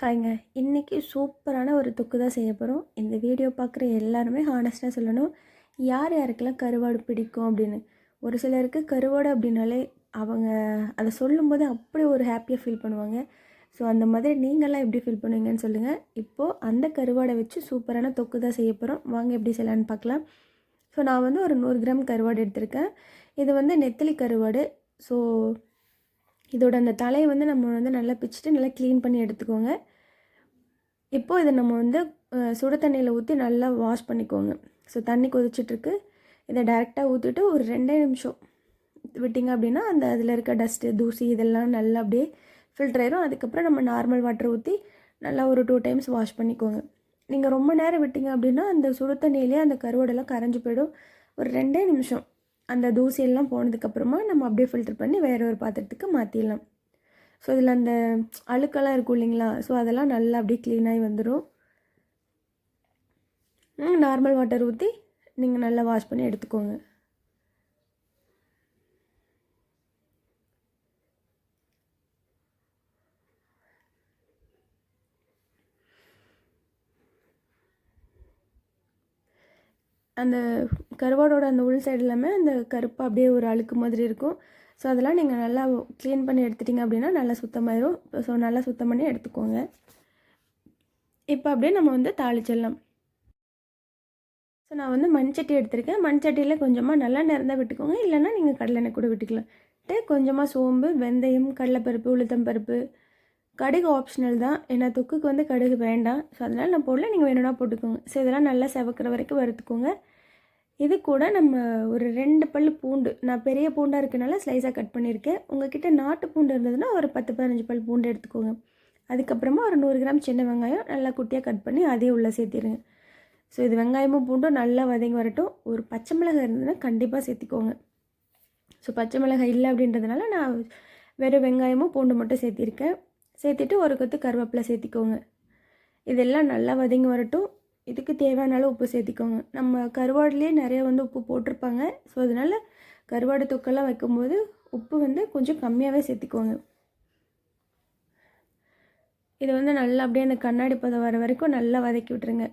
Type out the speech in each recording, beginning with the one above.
ஹாய்ங்க. இன்றைக்கி சூப்பரான ஒரு தொக்கு தான் செய்ய போகிறோம் இந்த வீடியோ பார்க்குற எல்லாருமே ஹானஸ்ட்டாக சொல்லணும். யார் யாருக்கெல்லாம் கருவாடு பிடிக்கும் அப்படின்னு? ஒரு சிலருக்கு கருவாடு அப்படின்னாலே அவங்க அதை சொல்லும்போது அப்படி ஒரு ஹாப்பியாக ஃபீல் பண்ணுவாங்க. ஸோ அந்த மாதிரி நீங்களாம் எப்படி ஃபீல் பண்ணுவீங்கன்னு சொல்லுங்கள் இப்போது அந்த கருவாடை வச்சு சூப்பரான தொக்கு தான் செய்ய போகிறோம் வாங்க எப்படி செய்யலான்னு பார்க்கலாம். ஸோ நான் வந்து ஒரு நூறு கிராம் கருவாடு எடுத்திருக்கேன். இது வந்து நெத்திலி கருவாடு. ஸோ இதோட அந்த தலையை வந்து நம்ம வந்து நல்லா பிச்சுட்டு நல்லா க்ளீன் பண்ணி எடுத்துக்கோங்க. இப்போது இதை நம்ம வந்து சுடு தண்ணியில் ஊற்றி நல்லா வாஷ் பண்ணிக்கோங்க. ஸோ தண்ணி கொதிச்சிட்ருக்கு. இதை டைரெக்டாக ஊற்றிட்டு ஒரு ரெண்டே நிமிஷம் விட்டிங்க அப்படின்னா அந்த அதில் இருக்க டஸ்ட்டு தூசி இதெல்லாம் நல்லா அப்படியே ஃபில்டர் ஆயிரும். அதுக்கப்புறம் நம்ம நார்மல் வாட்டர் ஊற்றி நல்லா ஒரு டூ டைம்ஸ் வாஷ் பண்ணிக்கோங்க. நீங்கள் ரொம்ப நேரம் விட்டிங்க அப்படின்னா அந்த சுடு தண்ணியிலே அந்த கருவாடெல்லாம் கரைஞ்சி போயிடும். ஒரு ரெண்டே நிமிஷம் அந்த தூசியெல்லாம் போனதுக்கப்புறமா நம்ம அப்படியே ஃபில்டர் பண்ணி வேறு ஒரு பாத்திரத்துக்கு மாற்றிடலாம் ஸோ இதில் அந்த அழுக்கெல்லாம் இருக்கும் இல்லைங்களா? ஸோ அதெல்லாம் நல்லா அப்படியே க்ளீனாகி வந்துடும் நார்மல் வாட்டர் ஊற்றி நீங்கள் நல்லா வாஷ் பண்ணி எடுத்துக்கோங்க. அந்த கருவாடோட அந்த உள் சைடு எல்லாமே அந்த கருப்பு அப்படியே ஒரு அழுக்கு மாதிரி இருக்கும். ஸோ அதெல்லாம் நீங்கள் நல்லா க்ளீன் பண்ணி எடுத்துட்டிங்க அப்படின்னா நல்லா சுத்தமாயிரும் ஸோ நல்லா சுத்தம் பண்ணி எடுத்துக்கோங்க. இப்போ அப்படியே நம்ம வந்து தாளிச்சிடலாம். ஸோ நான் வந்து மண்சட்டி எடுத்திருக்கேன். மண்சட்டியில் கொஞ்சமாக நல்லா நிறந்தால் விட்டுக்கோங்க. இல்லைன்னா நீங்கள் கடலெண்ணெய் கூட விட்டுக்கலாம். கொஞ்சமாக சோம்பு வெந்தயம் கடலைப்பருப்பு உளுத்தம்பருப்பு கடுகு ஆப்ஷனல் தான். ஏன்னா தொக்குக்கு வந்து கடுகு வேண்டாம். ஸோ அதனால் நான் போடல நீங்கள் வேணும்னா போட்டுக்கோங்க. ஸோ இதெல்லாம் நல்லா செவக்கிற வரைக்கும் வறுத்துக்கோங்க. இது கூட நம்ம ஒரு ரெண்டு பல் பூண்டு. நான் பெரிய பூண்டாக இருக்கனால ஸ்லைஸாக கட் பண்ணியிருக்கேன் உங்ககிட்ட நாட்டு பூண்டு இருந்ததுன்னா ஒரு பத்து பதினஞ்சு பல் பூண்டு எடுத்துக்கோங்க. அதுக்கப்புறமா ஒரு நூறு கிராம் சின்ன வெங்காயம் நல்லா குட்டியாக கட் பண்ணி அதையும் உள்ளே சேர்த்திடுங்க ஸோ இது வெங்காயமும் பூண்டும் நல்லா வதங்கி வரட்டும். ஒரு பச்சை மிளகாய் இருந்ததுன்னா கண்டிப்பாக சேர்த்திக்கோங்க. ஸோ பச்சை மிளகாய் இல்லை அப்படின்றதுனால நான் வெறும் வெங்காயமும் பூண்டு மட்டும் சேர்த்திருக்கேன். சேர்த்துட்டு ஒரு கொத்து கருவேப்பிலை சேர்த்திக்கோங்க. இதெல்லாம் நல்லா வதங்கி வரட்டும். இதுக்கு தேவையான அளவு உப்பு சேர்த்திக்கோங்க. நம்ம கருவாடுலேயே நிறைய வந்து உப்பு போட்டிருப்பாங்க. ஸோ அதனால் கருவாடு தொக்கெல்லாம் வைக்கும்போது உப்பு வந்து கொஞ்சம் கம்மியாகவே சேர்த்திக்கோங்க. இது வந்து நல்லா அப்படியே அந்த கண்ணாடி பதம் வர வரைக்கும் நல்லா வதக்கி விட்டுருங்க.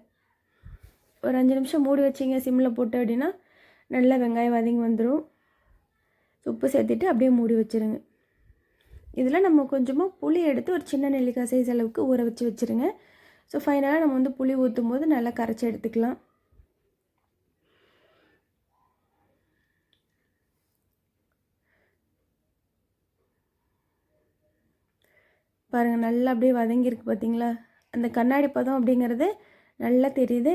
ஒரு அஞ்சு நிமிஷம் மூடி வச்சிங்க சிம்மில் போட்டு அப்படின்னா நல்லா வெங்காயம் வதங்கி வந்துடும் உப்பு சேர்த்துட்டு அப்படியே மூடி வச்சுருங்க. இதில் நம்ம கொஞ்சமாக புளி எடுத்து ஒரு சின்ன நெல்லிக்காய் சைஸ் அளவுக்கு ஊற வச்சு வச்சுருங்க. ஸோ ஃபைனலாக நம்ம வந்து புளி ஊற்றும் போது நல்லா கரைச்சி எடுத்துக்கலாம். பாருங்கள் நல்லா அப்படியே வதங்கியிருக்கு பார்த்தீங்களா? அந்த கண்ணாடி பதம் அப்படிங்கிறது நல்லா தெரியுது.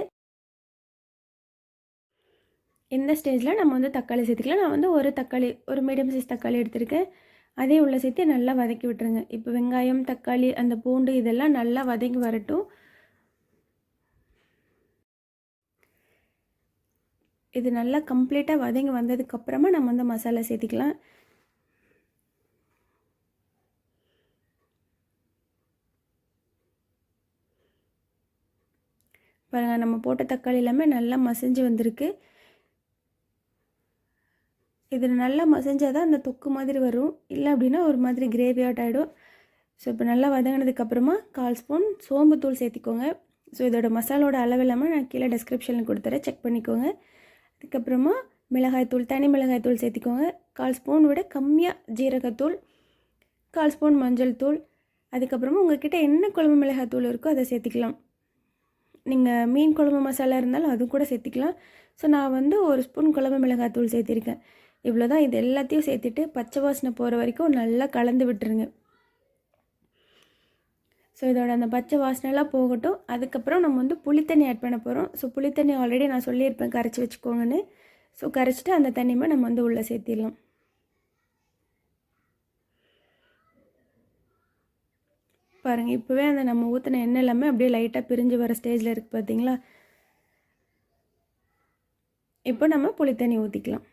இந்த ஸ்டேஜில் நம்ம வந்து தக்காளி சேர்த்துக்கலாம். நான் வந்து ஒரு தக்காளி ஒரு மீடியம் சைஸ் தக்காளி எடுத்திருக்கேன். அதே உள்ள சேர்த்து நல்லா வதக்கி விட்டுருங்க. இப்போ வெங்காயம் தக்காளி அந்த பூண்டு இதெல்லாம் நல்லா வதங்கி வரட்டும். இது நல்லா கம்ப்ளீட்டாக வதங்கி வந்ததுக்கப்புறமா நம்ம வந்து மசாலா சேர்த்திக்கலாம். பாருங்கள் நம்ம போட்ட தக்காளி எல்லாமே நல்லா மசிஞ்சு வந்திருக்கு. இதில் நல்லா மசைஞ்சால் தான் அந்த தொக்கு மாதிரி வரும். இல்லை அப்படின்னா ஒரு மாதிரி கிரேவி அவுட் ஆகிடும் ஸோ இப்போ நல்லா வதங்கினதுக்கப்புறமா கால் ஸ்பூன் சோம்புத்தூள் சேர்த்திக்கோங்க. ஸோ இதோட மசாலோட அளவு இல்லாமல் நான் கீழே டெஸ்கிரிப்ஷனில் கொடுத்துறேன். செக் பண்ணிக்கோங்க. அதுக்கப்புறமா மிளகாய்த்தூள் தனி மிளகாய்த்தூள் சேர்த்திக்கோங்க. கால் ஸ்பூன் விட கம்மியாக ஜீரகத்தூள் கால் ஸ்பூன் மஞ்சள் தூள். அதுக்கப்புறமா உங்கள்கிட்ட என்ன குழம்பு மிளகாய்த்தூள் இருக்கோ அதை சேர்த்திக்கலாம். நீங்கள் மீன் குழம்பு மசாலா இருந்தாலும் அது கூட சேர்த்திக்கலாம். ஸோ நான் வந்து ஒரு ஸ்பூன் குழம்பு மிளகாய்த்தூள் சேர்த்திருக்கேன். இவ்வளோ தான் இது எல்லாத்தையும் சேர்த்துட்டு பச்சை வாசனை போகிற வரைக்கும் நல்லா கலந்து விட்டுருங்க. ஸோ இதோட அந்த பச்சை வாசனைலாம் போகட்டும். அதுக்கப்புறம் நம்ம வந்து புளித்தண்ணி ஆட் பண்ண போகிறோம் ஸோ புளித்தண்ணி ஆல்ரெடி நான் சொல்லியிருப்பேன். கரைச்சி வச்சுக்கோங்கன்னு. ஸோ கரைச்சிட்டு அந்த தண்ணியுமே நம்ம வந்து உள்ளே சேர்த்திடலாம். பாருங்கள் இப்போவே அந்த நம்ம ஊற்றின எண்ணெய் எல்லாமே அப்படியே லைட்டாக பிரிஞ்சு வர ஸ்டேஜில் இருக்குது பார்த்தீங்களா இப்போ நம்ம புளித்தண்ணி ஊற்றிக்கலாம்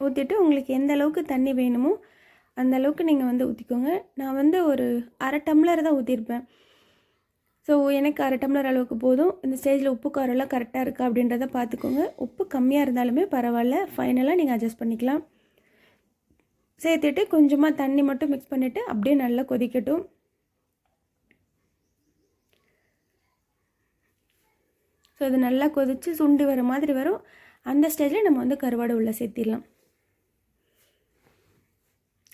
ஊற்றிட்டு உங்களுக்கு எந்த அளவுக்கு தண்ணி வேணுமோ அந்த அளவுக்கு நீங்கள் வந்து ஊற்றிக்கோங்க நான் வந்து ஒரு அரை டம்ளர் தான் ஊற்றிருப்பேன் ஸோ எனக்கு அரை டம்ளர் அளவுக்கு போதும். இந்த ஸ்டேஜில் உப்பு காரெல்லாம் கரெக்டாக இருக்கா அப்படின்றத பார்த்துக்கோங்க உப்பு கம்மியாக இருந்தாலுமே பரவாயில்ல. ஃபைனலாக நீங்கள் அட்ஜஸ்ட் பண்ணிக்கலாம். சேர்த்துட்டு கொஞ்சமாக தண்ணி மட்டும் மிக்ஸ் பண்ணிவிட்டு அப்படியே நல்லா கொதிக்கட்டும். ஸோ இது நல்லா கொதித்து சுண்டு வர மாதிரி வரும். அந்த ஸ்டேஜில் நம்ம வந்து கருவாடு உள்ளே சேர்த்திடலாம்.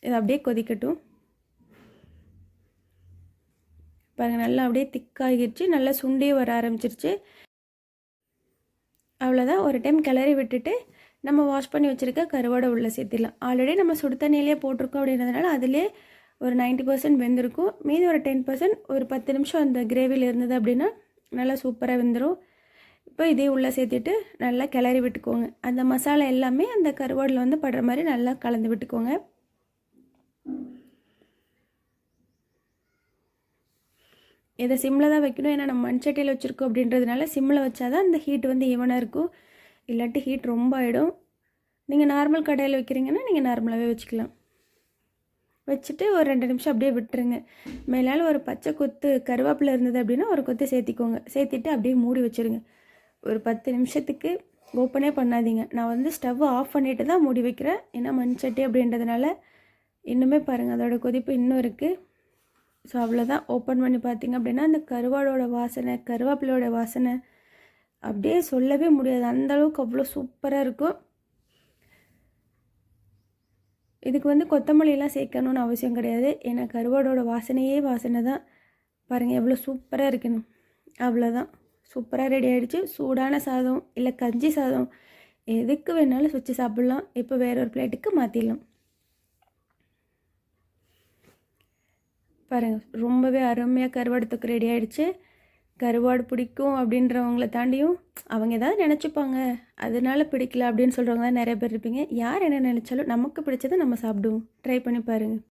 இது அப்படியே கொதிக்கட்டும். பாருங்கள் நல்லா அப்படியே திக்காகிடுச்சு. நல்லா சுண்டி வர ஆரம்பிச்சிருச்சு. அவ்வளோதான் ஒரு டைம் கிளறி விட்டுட்டு நம்ம வாஷ் பண்ணி வச்சுருக்க கருவாடை உள்ளே சேர்த்திடலாம். ஆல்ரெடி நம்ம சுடு தண்ணியிலே போட்டிருக்கோம் அப்படின்றதுனால அதிலே ஒரு நைன்ட்டி பர்சன்ட் வெந்திருக்கும். மீதி ஒரு டென் பர்சன்ட் ஒரு பத்து நிமிஷம் அந்த கிரேவியில் இருந்தது அப்படின்னா நல்லா சூப்பராக வெந்துடும் இப்போ இதே உள்ளே சேர்த்துட்டு நல்லா கிளறி விட்டுக்கோங்க. அந்த மசாலா எல்லாமே அந்த கருவாடில் வந்து படுற மாதிரி நல்லா கலந்து விட்டுக்கோங்க. இதை சிம்மில் தான் வைக்கணும். ஏன்னா நம்ம மண்சட்டியில் வச்சுருக்கோம் அப்படின்றதுனால சிம்மில் வச்சா தான் அந்த ஹீட் வந்து ஈவனாக இருக்கும். இல்லாட்டி ஹீட் ரொம்ப ஆகிடும் நீங்கள் நார்மல் கடையில் வைக்கிறீங்கன்னா நீங்கள் நார்மலாகவே வச்சுக்கலாம். வச்சுட்டு ஒரு ரெண்டு நிமிஷம் அப்படியே விட்டுருங்க. மேலால் ஒரு பச்சை கொத்து கருவேப்பிலை இருந்தது அப்படின்னா ஒரு கொத்து சேர்த்திக்கோங்க. சேர்த்திட்டு அப்படியே மூடி வச்சுருங்க. ஒரு பத்து நிமிஷத்துக்கு ஓப்பனே பண்ணாதீங்க. நான் வந்து ஸ்டவ் ஆஃப் பண்ணிவிட்டு தான் மூடி வைக்கிறேன். ஏன்னா மண் சட்டி அப்படின்றதுனால இன்னுமே பாருங்கள் அதோடய கொதிப்பு இன்னும் இருக்குது ஸோ அவ்வளோதான் ஓப்பன் பண்ணி பார்த்தீங்க அப்படின்னா அந்த கருவாடோட வாசனை கருவேப்பிலையோட வாசனை அப்படியே சொல்லவே முடியாது. அந்தளவுக்கு அவ்வளோ சூப்பராக இருக்கும். இதுக்கு வந்து கொத்தமல்லிலாம் சேர்க்கணுன்னு அவசியம் கிடையாது. ஏன்னா கருவாடோட வாசனையே வாசனை தான். பாருங்கள் எவ்வளோ சூப்பராக இருக்கணும் அவ்வளோதான் சூப்பராக ரெடி ஆகிடுச்சு சூடான சாதம் இல்லை கஞ்சி சாதம். எதுக்கு வேணாலும் வச்சு சாப்பிட்லாம். இப்போ வேற ஒரு பிளேட்டுக்கு மாற்றிடலாம் பாருங்கள் ரொம்பவே அருமையாக கருவாடு ரெடி ஆகிடுச்சு கருவாடு பிடிக்கும் அப்படின்றவங்கள தாண்டியும் அவங்க ஏதாவது நினச்சிப்பாங்க. அதனால பிடிக்கல அப்படின்னு சொல்கிறவங்க தான் நிறைய பேர் இருப்பீங்க. யார் என்ன நினச்சாலும் நமக்கு பிடிச்சதை நம்ம சாப்பிடுவோம். ட்ரை பண்ணி பாருங்கள்